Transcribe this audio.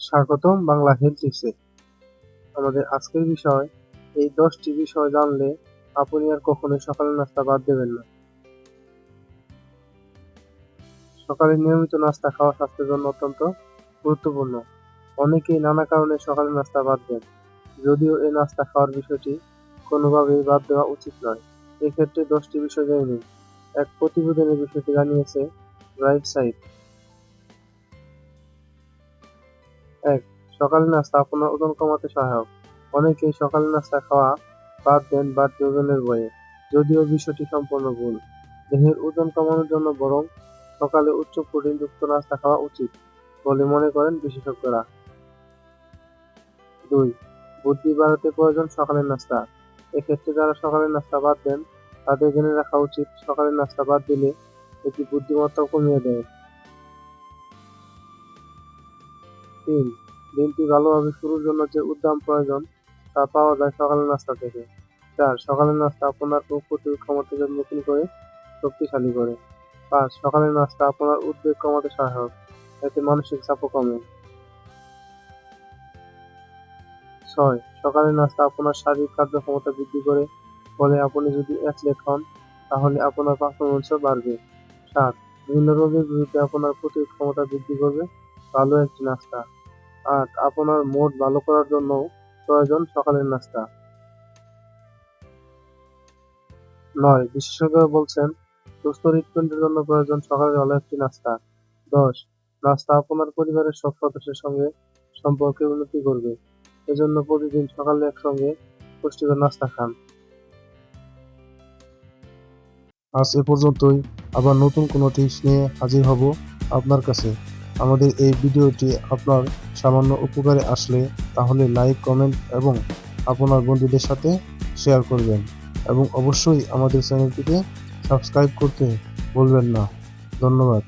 স্বাগতম বাংলা হেলথ টিপসে আমাদের আজকের বিষয়, এই দশটি বিষয় জানলে আপনি আর কখনোই সকালের নাস্তা বাদ দেবেন না। সকালে নিয়মিত নাস্তা খাওয়া স্বাস্থ্যের জন্য অত্যন্ত গুরুত্বপূর্ণ। অনেকেই নানা কারণে সকালের নাস্তা বাদ দেন। যদিও এই নাস্তা খাওয়ার বিষয়টি কোনোভাবেই বাদ দেওয়া উচিত নয়। এক্ষেত্রে দশটি বিষয় জেনে এক, প্রতিবেদনে বিষয়টি জানিয়েছে রাইট সাইড এক সকালের নাস্তা আপনার ওজন কমাতে সহায়ক। অনেকেই সকালের নাস্তা খাওয়া বাদ দেন বাড়তি ওজনের বয়ে, যদিও বিষয়টি সম্পূর্ণ ভুল। দেহের ওজন কমানোর জন্য বরং সকালে উচ্চ প্রোটিনযুক্ত নাস্তা খাওয়া উচিত বলে মনে করেন বিশেষজ্ঞরা। দুই, বুদ্ধি বাড়াতে প্রয়োজন সকালের নাস্তা। এক্ষেত্রে যারা সকালের নাস্তা বাদ দেন, তাদের জেনে রাখা উচিত সকালের নাস্তা বাদ দিলে এটি বুদ্ধিমত্তা কমিয়ে দেয়। তিন দিনটি ভালোভাবে শুরুর জন্য যে উদ্যম প্রয়োজন, তা পাওয়া যায় সকালের নাস্তা থেকে। চার, সকালের নাস্তা আপনার প্রতিরোধ ক্ষমতাকে নতুন করে শক্তিশালী করে। পাঁচ, সকালের নাস্তা আপনার উদ্বেগ কমাতে সহায়ক, এতে মানসিক চাপও কমে। ছয়, সকালের নাস্তা আপনার শারীরিক কার্যক্ষমতা বৃদ্ধি করে, ফলে আপনি যদি অ্যাথলেট হন, তাহলে আপনার পারফরমেন্সও বাড়বে। সাত, বিভিন্ন রোগের বিরুদ্ধে আপনার প্রতিরোধ ক্ষমতা বৃদ্ধি করবে। ভালো একটি নাস্তা। আট আপনার মুড ভালো করার জন্য প্রয়োজন সকালের নাস্তা। নয়, বিশেষজ্ঞরা বলছেন, সুস্থ হৃৎপিণ্ডের জন্য প্রয়োজন সকালের ভালো একটি নাস্তা। দশ, নাস্তা আপনার পরিবারের সব সদস্যের সঙ্গে সম্পর্কে উন্নতি করবে। এজন্য প্রতিদিন সকালে একসঙ্গে পুষ্টিকর নাস্তা খান। আজ এ পর্যন্তই। আবার নতুন কোনো টিপস নিয়ে হাজির হব আপনার কাছে। আমাদের এই ভিডিওটি আপনার সামান্য উপকারে আসলে তাহলে লাইক, কমেন্ট এবং আপনার বন্ধুদের সাথে শেয়ার করবেন এবং অবশ্যই আমাদের চ্যানেলটিকে সাবস্ক্রাইব করতে ভুলবেন না। ধন্যবাদ।